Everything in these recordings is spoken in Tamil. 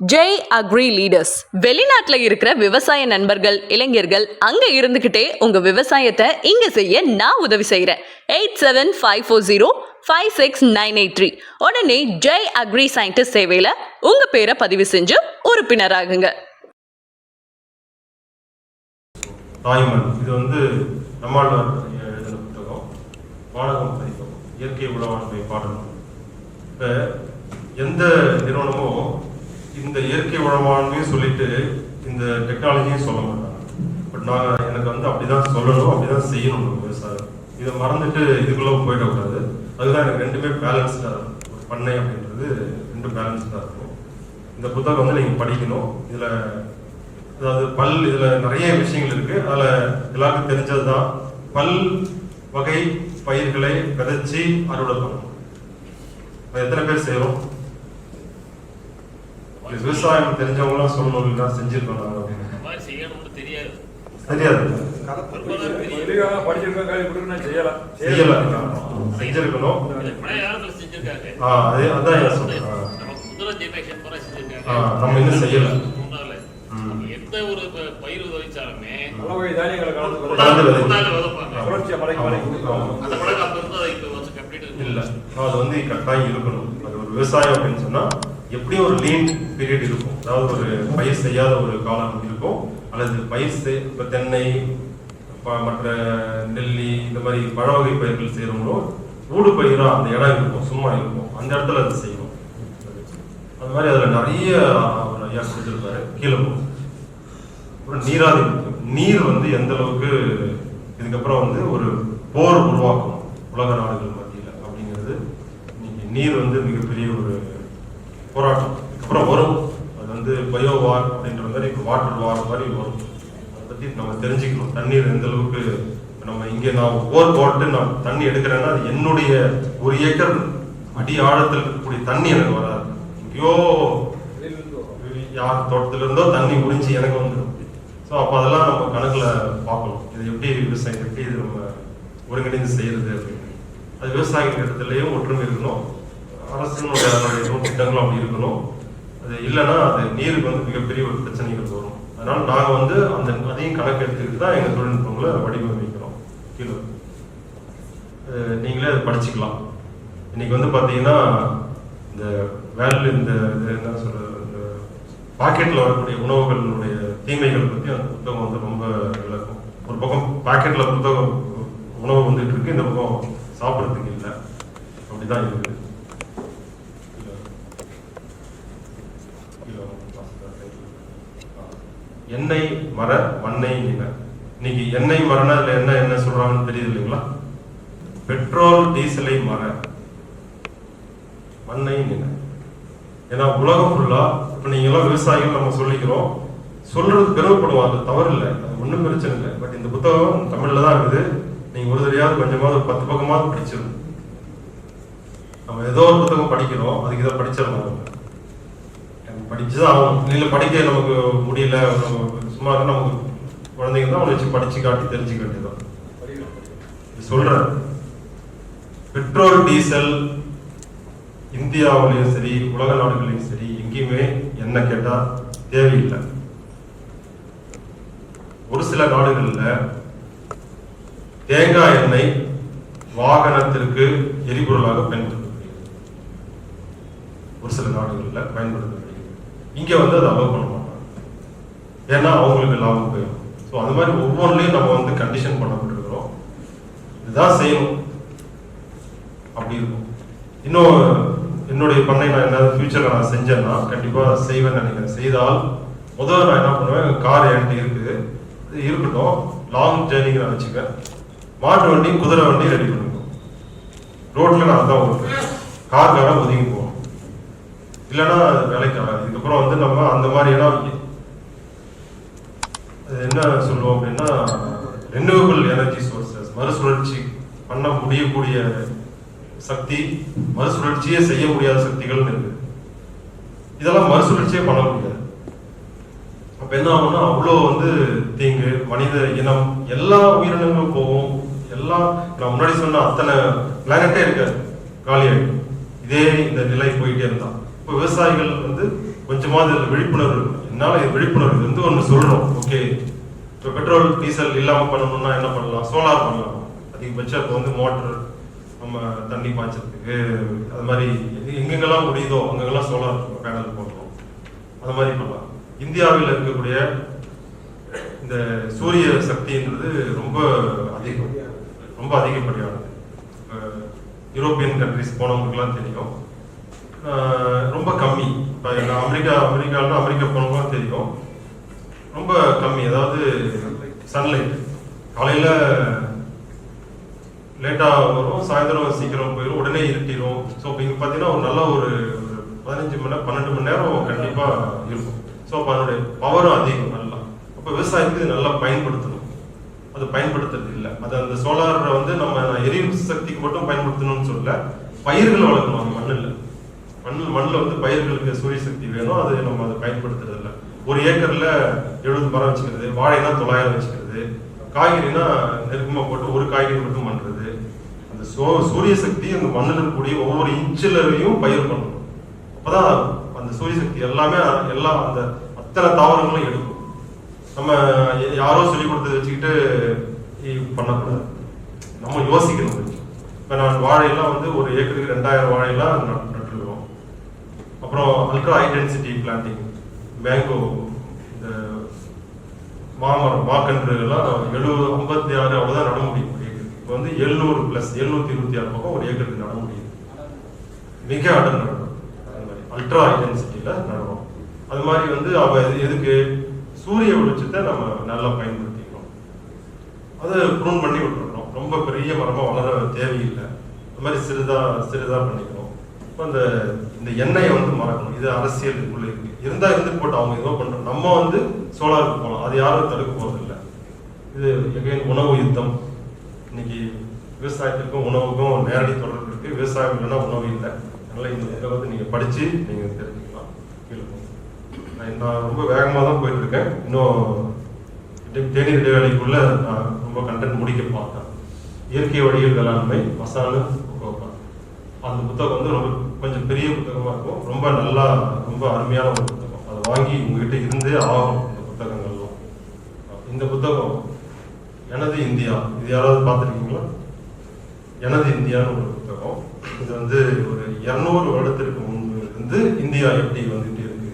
ஜெய் அக்ரி லீடர்ஸ் வெளிநாட்டுல இருக்கிற விவசாய நண்பர்கள் இளைஞர்கள் அங்க இருந்துகிட்டே உங்க விவசாயத்தை இங்க செய்ய நான் உதவி செய்யறேன் eight seven five four zero five six nine eight three உடனே ஜெய் அக்ரி சயின்டிஸ்ட் சேவையில உங்க பேரை பதிவு செஞ்சு உறுப்பினராகுங்க. தாய்மண் இது வந்து நம்மாழ்வார் எழுதின புத்தகம் வானகம் பதிப்பகம் இயற்கை உழவாண்மை பாடணும் இப்போ எந்த நிறுவனமும் இந்த இயற்கை உழவாண்மையும் சொல்லிட்டு இந்த டெக்னாலஜியும் சொல்ல மாட்டாங்க. பட் நான் எனக்கு வந்து அப்படிதான் சொல்லணும் அப்படிதான் செய்யணும் நம்ம விவசாயம் இதை மறந்துட்டு இதுக்குள்ள போயிடக்கூடாது. அதுதான் எனக்கு ரெண்டுமே பேலன்ஸ்டாக இருக்கும். ஒரு பண்ணை அப்படின்றது ரெண்டு பேலன்ஸ்டாக இருக்கும். இந்த புத்தகம் வந்து நீங்கள் படிக்கணும். இதில் அதாவது பல் இதுல நிறைய விஷயங்கள் இருக்கு. அதுல எல்லாருக்கும் தெரிஞ்சது தான் பல் வகை பயிர்களை விதைச்சு அறுவடை பண்ணணும். அது எத்தனை பேர் செய்யறோம்? விவசாயம் தெரிஞ்சவங்களாம் சொல்லணும் இல்லைன்னா செஞ்சிருக்கோம் நாங்க. அப்படின்னு. செய்யணும்னு தெரியாது. தெரியாது. செஞ்சிருக்கணும். அதான் நம்ம இன்னும் செய்யல. எந்த ஒரு பயிர் விதைச்சாலுமே அது வந்து கட்டாயம் இருக்கணும். அது ஒரு விவசாயம் அப்படின்னு சொன்னா எப்படியும் ஒரு லீன் பீரியட் இருக்கும்? அதாவது ஒரு பயிர் செய்யாத ஒரு காலம் இருக்கும்? அல்லது பயிர் செய் இப்போ தென்னை மற்ற நெல்லி இந்த மாதிரி பழ வகை பயிர்கள் செய்யறவங்களோ ஊடு பயிராக அந்த இடம் இருக்கும் சும்மா இருக்கும். அந்த இடத்துல அதை செய்யணும். அந்த மாதிரி அதில் நிறைய அவர் ஐயா கொடுத்துருப்பாரு கீழே போகும். அப்புறம் நீர் வந்து எந்த அளவுக்கு இதுக்கப்புறம் வந்து ஒரு போர் உருவாக்கும் உலக நாடுகள் மத்தியில் அப்படிங்கிறது. இன்னைக்கு நீர் வந்து மிகப்பெரிய ஒரு போராட்டம். அதுக்கப்புறம் வரும். அது வந்து பயோ வார் அப்படின்ற மாதிரி இப்போ வாட்டர் வார் மாதிரி வரும். அதை பற்றி நம்ம தெரிஞ்சுக்கணும். தண்ணீர் எந்த அளவுக்கு நம்ம இங்கே நான் போர் போட்டு நான் தண்ணி எடுக்கிறேன்னா அது என்னுடைய ஒரு ஏக்கர் அடி ஆழத்தில் இருக்கக்கூடிய தண்ணி எனக்கு வராது. எங்கேயோ யார் தோட்டத்துல இருந்தோ தண்ணி உறிஞ்சி எனக்கு வந்துடும். ஸோ அப்போ அதெல்லாம் நம்ம கணக்கில் பார்க்கணும். இது எப்படி விவசாயம் எப்படி இது நம்ம ஒருங்கிணைந்து செய்யறது அப்படின்னு. அது விவசாயிகள் இடத்துலையும் ஒற்றுமை இருக்கணும். அரசினுடைய அதனுடைய எதுவும் திட்டங்களும் அப்படி இருக்கணும். அது இல்லைன்னா அது நீருக்கு வந்து மிகப்பெரிய ஒரு பிரச்சனைகள் வரும். அதனால நாங்கள் வந்து அந்த அதையும் கணக்கெடுத்துக்கிட்டு தான் எங்கள் தொழில்நுட்பங்களை வடிவமைக்கிறோம். கீழே. நீங்களே அதை படிச்சுக்கலாம். இன்னைக்கு வந்து பார்த்தீங்கன்னா இந்த வேல் இந்த இது என்ன சொல்ற இந்த பாக்கெட்டில் வரக்கூடிய உணவுகளுடைய தீமைகள் பற்றி அந்த புத்தகம் வந்து ரொம்ப விளக்கும். ஒரு பக்கம் பாக்கெட்டில் புத்தகம் உணவு வந்துட்டு இருக்கு இந்த பக்கம் சாப்பிட்றதுக்கு இல்லை. அப்படிதான் இருக்குது கிலோ எண்ணெய் மர மண்ணை நில. இன்னைக்கு எண்ணெய் மரம்னா இல்லை என்ன என்ன சொல்றாங்கன்னு தெரியுது இல்லைங்களா? பெட்ரோல் டீசலை மர மண்ணை நில. ஏன்னா உலகம் ஃபுல்லா இப்ப நீங்க எல்லாம் விவசாயிகள் நம்ம சொல்லிக்கிறோம். சொல்றது பெருமைப்படுவோம் அது தவறு இல்லை. அது ஒன்றும் பிரச்சனை இல்லை. பட் இந்த புத்தகம் தமிழ்ல தான் இருக்குது. நீங்க ஒரு தடையாவது கொஞ்சமாவது பத்து பக்கமாவது படிச்சிடும் நம்ம ஏதோ ஒரு புத்தகம் படிக்கிறோம் அதுக்கு இதை படிச்சிடணும். படிச்சுதான் ஆகணும். இல்லை படிக்க நமக்கு முடியல. சும்மா இருந்தா நமக்கு குழந்தைங்க தான் அவனை வச்சு படிச்சு காட்டி தெரிஞ்சுக்க வேண்டியதான் சொல்றேன். பெட்ரோல் டீசல் இந்தியாவிலையும் சரி உலக நாடுகளையும் சரி எங்கேயுமே என்ன கேட்டா தேவையில்லை. ஒரு சில நாடுகள்ல தேங்காய் எண்ணெய் வாகனத்திற்கு எரிபொருளாக பயன்படுத்தப்படுகிறது. ஒரு சில நாடுகளில் பயன்படுத்தப்படுகிறது. இங்கே வந்து அதை அலோவ் பண்ண மாட்டாங்க. ஏன்னா அவங்களுக்கு லாபம் போயிடும். ஸோ அந்த மாதிரி ஒவ்வொன்றிலையும் நம்ம வந்து கண்டிஷன் பண்ணப்பட்டிருக்கிறோம். இதுதான் செய்யணும். அப்படி இருக்கும். இன்னும் என்னுடைய பண்ணை நான் என்ன ஃபியூச்சரில் நான் செஞ்சேன்னா கண்டிப்பாக செய்வேன்னு நினைக்கிறேன். செய்தால் முதல்ல நான் என்ன பண்ணுவேன் கார் என்கிட்ட இருக்குது இது இருக்கட்டும். லாங் ஜேர்னிக்கு நான் வச்சுக்கேன் மாட்டு வண்டி குதிரை வண்டி ரெடி பண்ணிக்கணும். ரோட்டில் நான் அதான் ஓட்டுவேன். கார்காரன் ஒதுங்கி போகணும் இல்லைன்னா வேலைக்கு ஆகாது இதுக்கப்புறம் வந்து நம்ம அந்த மாதிரி இடம் அது என்ன சொல்லுவோம் அப்படின்னா ரெனியூவபிள் எனர்ஜி சோர்சஸ் மறுசுழற்சி பண்ண முடியக்கூடிய சக்தி மறுசுழற்சியே செய்ய முடியாத சக்திகள்னு இருக்கு. இதெல்லாம் மறுசுழற்சியே பண்ண முடியாது. அப்ப என்ன ஆகும்னா அவ்வளோ வந்து தீங்கு மனித இனம் எல்லா உயிரினங்களும் போகும். எல்லாம் நான் முன்னாடி சொன்ன அத்தனை பிளானட்டே இருக்காது. காலியாயிடும். இதே இந்த நிலை போயிட்டே இருந்தான் இப்போ விவசாயிகள் வந்து கொஞ்சமாவது விழிப்புணர்வு என்னால் என்னால இது விழிப்புணர்வு வந்து ஒன்று சொல்லணும்? ஓகே இப்போ பெட்ரோல் டீசல் இல்லாமல் பண்ணணும்னா என்ன பண்ணலாம்? சோலார் பண்ணலாம். அதிகபட்சம் இப்போ வந்து மோட்டர் நம்ம தண்ணி பாய்ச்சறதுக்கு அது மாதிரி எங்கெங்கெல்லாம் முடியுதோ அங்கெல்லாம் சோலார் பேனல் போடுறோம் அது மாதிரி பண்ணலாம். இந்தியாவில் இருக்கக்கூடிய இந்த சூரிய சக்தின்றது ரொம்ப அதிகம். ரொம்ப அதிகப்படியானது. யூரோப்பியன் கண்ட்ரிஸ் போனவங்களுக்குலாம் தெரியும். ரொம்ப கம்மி. இப்போ அமெரிக்கா அமெரிக்காவில் அமெரிக்கா போனவங்க தெரியும். ரொம்ப கம்மி. அதாவது சன்லைட் காலையில் லேட்டாக வரும் சாயந்தரம் சீக்கிரம் போயிடும் உடனே இருட்டிடும் ஸோ இப்போ இங்கே பார்த்தீங்கன்னா ஒரு நல்ல ஒரு பதினஞ்சு மணி நேரம் பன்னெண்டு மணி நேரம் கண்டிப்பாக இருக்கும். ஸோ அப்போ அதனுடைய பவரும் அதிகம் நல்லா. அப்போ விவசாயத்துக்கு இது நல்லா பயன்படுத்தணும். அது பயன்படுத்துறது இல்லை. அது அந்த சோலாரை வந்து நம்ம எரிவு சக்திக்கு மட்டும் பயன்படுத்தணும்னு சொல்ல பயிர்களை வளர்க்கணும் அந்த மண்ணில். மண்ணில் மண்ணில் வந்து பயிர்களுக்கு சூரிய சக்தி வேணும். அதை நம்ம அதை பயன்படுத்துறது இல்லை ஒரு ஏக்கரில் எழுபது மரம் வச்சுக்கிறது வாழைனா தொள்ளாயிரம் வச்சுக்கிறது காய்கறினா நெருக்கமாக போட்டு ஒரு காய்கறி மட்டும் பண்ணுறது அந்த சோ சூரிய சக்தி அந்த மண்ணில் இருக்கக்கூடிய ஒவ்வொரு இன்ச்சிலையும் பயிர் பண்ணணும் அப்போதான் அந்த சூரிய சக்தி எல்லாமே எல்லா அந்த அத்தனை தாவரங்களும் எடுக்கும். நம்ம யாரோ சொல்லி கொடுத்ததை வச்சுக்கிட்டு பண்ணக்கூடாது. நம்ம யோசிக்கணும். இப்போ நான் வாழையெல்லாம் வந்து ஒரு ஏக்கருக்கு ரெண்டாயிரம் வாழையெல்லாம் அப்புறம் அல்ட்ரா ஐடென்சிட்டி பிளான்டிங் மேங்கோ இந்த மாமரம் மாக்கன்றுகள்லாம் எழுபது ஐம்பத்தி ஆறு அவ்வளோதான் நட முடியும் ஒரு ஏக்கருக்கு. இப்போ வந்து எழுநூறு ப்ளஸ் எழுநூத்தி இருபத்தி ஆறு பக்கம் ஒரு ஏக்கருக்கு நட முடியுது மிக அடர் நடணும் அது மாதிரி அல்ட்ரா ஐடென்சிட்டியில் நடணும் அது மாதிரி வந்து அவ எதுக்கு? சூரிய வெளிச்சத்தை நம்ம நல்லா பயன்படுத்திக்கணும். அதை ப்ரூன் பண்ணி விட்டுறணும். ரொம்ப பெரிய மரமாக வளர தேவையில்லை. அது மாதிரி சிறிதாக சிறிதாக பண்ணிக்கணும். அந்த இந்த எண்ணெயை வந்து மறக்கணும். இது அரசியலுக்குள்ள இருக்கு இருந்தா இருந்து போட்டு அவங்க ஏதோ பண்றோம் நம்ம வந்து சோலாருக்கு போகலாம் அது யாரும் தடுக்க போறது இல்லை இது எகைன் உணவு யுத்தம். இன்னைக்கு விவசாயத்திற்கும் உணவுக்கும் நேரடி தொடர்பு இருக்கு. விவசாயம் இல்லைன்னா உணவு இல்லை. அதனால இந்த புத்தகத்தை நீங்க படிச்சு நீங்க தெரிஞ்சுக்கலாம். நான் நான் ரொம்ப வேகமாக தான் போயிட்டு இருக்கேன். இன்னும் தேநீர் இடைவேளைக்குள்ள நான் ரொம்ப கண்டென்ட் முடிக்க பார்த்தேன் இயற்கை வழியில் வேளாண்மை மசாலு அந்த புத்தகம் வந்து ரொம்ப கொஞ்சம் பெரிய புத்தகமா இருக்கும். ரொம்ப நல்லா ரொம்ப அருமையான ஒரு புத்தகம். அதை வாங்கி உங்ககிட்ட இருந்தே ஆகும் இந்த புத்தகங்கள்லாம். இந்த புத்தகம் எனது இந்தியா இது யாராவது பார்த்துருக்கீங்களா? எனது இந்தியான்னு ஒரு புத்தகம். இது வந்து ஒரு இரநூறு வருடத்திற்கு முன்பு இருந்து இந்தியா எப்படி வந்துட்டு இருக்கு?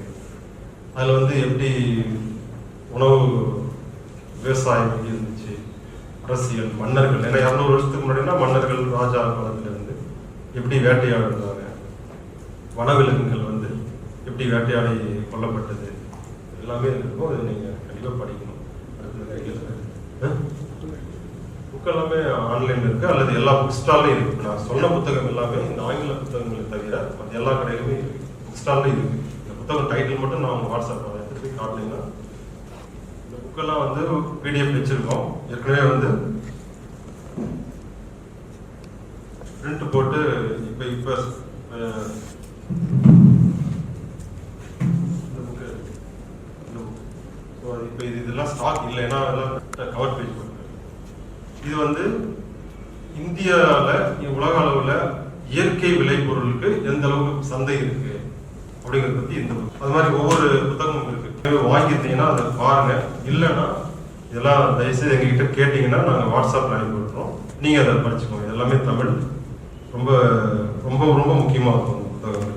அதில் வந்து எப்படி உணவு விவசாயம் இருந்துச்சு? அரசியல் மன்னர்கள் ஏன்னா இரநூறு வருஷத்துக்கு முன்னாடினா மன்னர்கள் ராஜா காலத்தில் எப்படி வேட்டையாடுறாங்க இருந்தாங்க வனவிலங்குகள் வந்து எப்படி வேட்டையாடி கொல்லப்பட்டது? எல்லாமே இருக்கும் அதை நீங்கள் கண்டிப்பாக படிக்கணும். புக் எல்லாமே ஆன்லைன்ல இருக்குது அல்லது எல்லா புக் ஸ்டால்லையும் இருக்கு. நான் சொன்ன புத்தகம் எல்லாமே இந்த ஆங்கில புத்தகங்களை தவிர மற்ற எல்லா கடையிலுமே இருக்கு. புக் ஸ்டால்லையும் இருக்கு. இந்த புத்தகம் டைட்டில் மட்டும் நான் உங்கள் வாட்ஸ்அப்ல எடுத்துகிட்டு போய் இந்த புக்கெல்லாம் வந்து பிடிஎஃப் வச்சிருக்கோம். ஏற்கனவே வந்து பிரிண்ட் போட்டு இப்போ இப்போ ஸோ இப்போ இது இதெல்லாம் ஸ்டாக் இல்லை ஏன்னா அதெல்லாம் கவர் பேஜ் போட்டு இது வந்து இந்தியாவில் உலக அளவில் இயற்கை விளைபொருளுக்கு எந்த அளவுக்கு சந்தை இருக்கு அப்படிங்கிறத பத்தி இந்த அது மாதிரி ஒவ்வொரு புத்தகமும் இருக்கு. வாங்கியிருந்தீங்கன்னா அதை பாருங்க. இல்லைன்னா இதெல்லாம் தயவுசெய்து எங்ககிட்ட கேட்டீங்கன்னா நாங்கள் வாட்ஸ்அப்பில் அனுப்பி விட்றோம் நீங்கள் அதை படிச்சுக்கோங்க. எல்லாமே தமிழ். ரொம்ப ரொம்ப ரொம்ப முக்கியமாக இருக்கும் இந்த புத்தகம்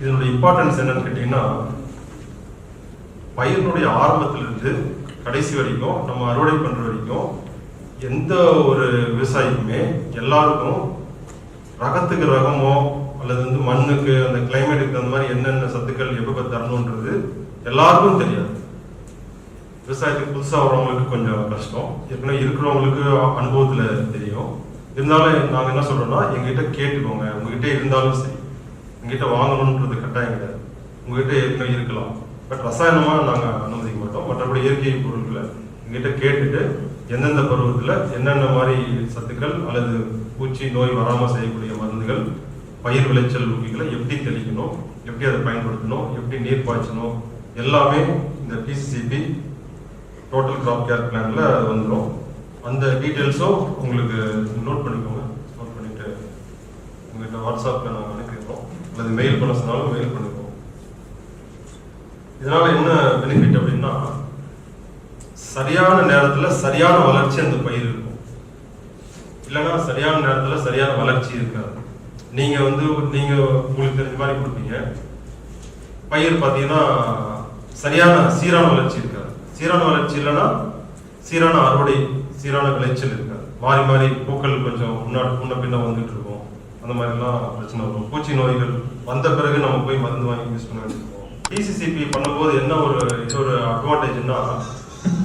இதனுடைய இம்பார்ட்டன்ஸ் என்னன்னு கேட்டீங்கன்னா பயிரினுடைய ஆரம்பத்திலிருந்து கடைசி வரைக்கும் நம்ம அறுவடை பண்ற வரைக்கும் எந்த ஒரு விவசாயிக்குமே எல்லாருக்கும் ரகத்துக்கு ரகமோ அல்லது வந்து மண்ணுக்கு அந்த கிளைமேட்டுக்கு அந்த மாதிரி என்னென்ன சத்துக்கள் எப்போ தரணுன்றது எல்லாருக்கும் தெரியும். விவசாயத்துக்கு புதுசாக வரவங்களுக்கு கொஞ்சம் கஷ்டம். ஏற்கனவே இருக்கிறவங்களுக்கு அனுபவத்தில் தெரியும். இருந்தாலும் நாங்கள் என்ன சொல்கிறோன்னா எங்ககிட்ட கேட்டுக்கோங்க. உங்ககிட்ட இருந்தாலும் சரி. எங்ககிட்ட வாங்கணுன்றது கட்டாயம் கிடையாது. உங்ககிட்ட ஏற்கனவே இருக்கலாம். பட் ரசாயனமாக நாங்கள் அனுமதிக்க மாட்டோம். மற்றபடி இயற்கை பொருட்களை எங்ககிட்ட கேட்டுட்டு எந்தெந்த பருவத்தில் என்னென்ன மாதிரி சத்துக்கள் அல்லது பூச்சி நோய் வராமல் செய்யக்கூடிய மருந்துகள் பயிர் விளைச்சல் ஊக்கிகளை எப்படி தெளிக்கணும் எப்படி அதை பயன்படுத்தணும் எப்படி நீர் பாய்ச்சணும் எல்லாமே இந்த டிசிசிபி டோட்டல் கிராப் கேர் பிளான்ல வந்துடும் அந்த டீட்டெயில்ஸும் உங்களுக்கு நோட் பண்ணிக்கோங்க. நோட் பண்ணிட்டு உங்கள்கிட்ட வாட்ஸ்அப்பில் நாங்கள் அனுப்பிடுறோம் அல்லது மெயில் பண்ண சொன்னாலும் மெயில் பண்ணிப்போம். இதனால் என்ன பெனிஃபிட் அப்படின்னா சரியான நேரத்தில் சரியான வளர்ச்சி அந்த பயிர் இருக்கும். இல்லைன்னா சரியான நேரத்தில் சரியான வளர்ச்சி இருக்காது. நீங்கள் வந்து நீங்கள் உங்களுக்கு தெரிஞ்ச மாதிரி கொடுப்பீங்க. பயிர் பார்த்தீங்கன்னா சரியான சீரான வளர்ச்சி இருக்காது. சீரான வளர்ச்சி இல்லைன்னா சீரான அறுவடை சீரான விளைச்சல் இருக்காது. மாறி மாறி பூக்கள் கொஞ்சம் முன்னாடி முன்ன பின்ன வந்துட்டு இருக்கும். அந்த மாதிரிலாம் பிரச்சனை வரும். பூச்சி நோய்கள் வந்த பிறகு நம்ம போய் மருந்து வாங்கி யூஸ் பண்ண டிசிசிபி பண்ணும்போது என்ன ஒரு இது ஒரு அட்வான்டேஜ்னா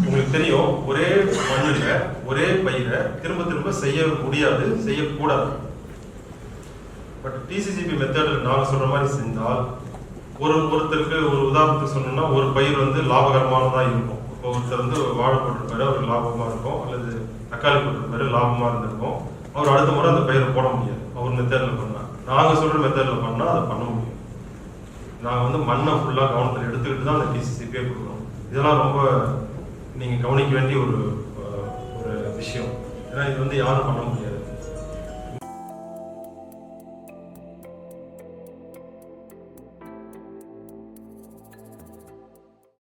உங்களுக்கு தெரியும் ஒரே மண்ணில் ஒரே பயிரை திரும்ப திரும்ப செய்ய முடியாது செய்யக்கூடாது. பட் டிசிசிபி மெத்தடில் நாங்கள் சொல்ற மாதிரி செஞ்சால் ஒரு ஒருத்தருக்கு ஒரு உதாரணத்துக்கு சொன்னோம்னா ஒரு பயிர் வந்து லாபகரமானதா இருக்கும். இப்போ ஒருத்தர் வந்து வாழை போட்டிருப்பாரு அவருக்கு லாபமா இருக்கும். அல்லது தக்காளி போட்டிருப்பாரு லாபமா இருந்திருக்கும். அவர் அடுத்த முறை அந்த பயிரை போட முடியாது. அவர் மெத்தடில் பண்ணா. நாங்க சொல்ற மெத்தடில் பண்ணா அதை பண்ண முடியும். நாங்க வந்து மண்ணை ஃபுல்லா கவனத்தில் எடுத்துக்கிட்டு தான் அந்த டிசிசிபியே கொடுக்குறோம் இதெல்லாம் ரொம்ப நீங்க கவனிக்க வேண்டிய ஒரு ஒரு விஷயம். ஏன்னா இது வந்து யாரும் பண்ண முடியும்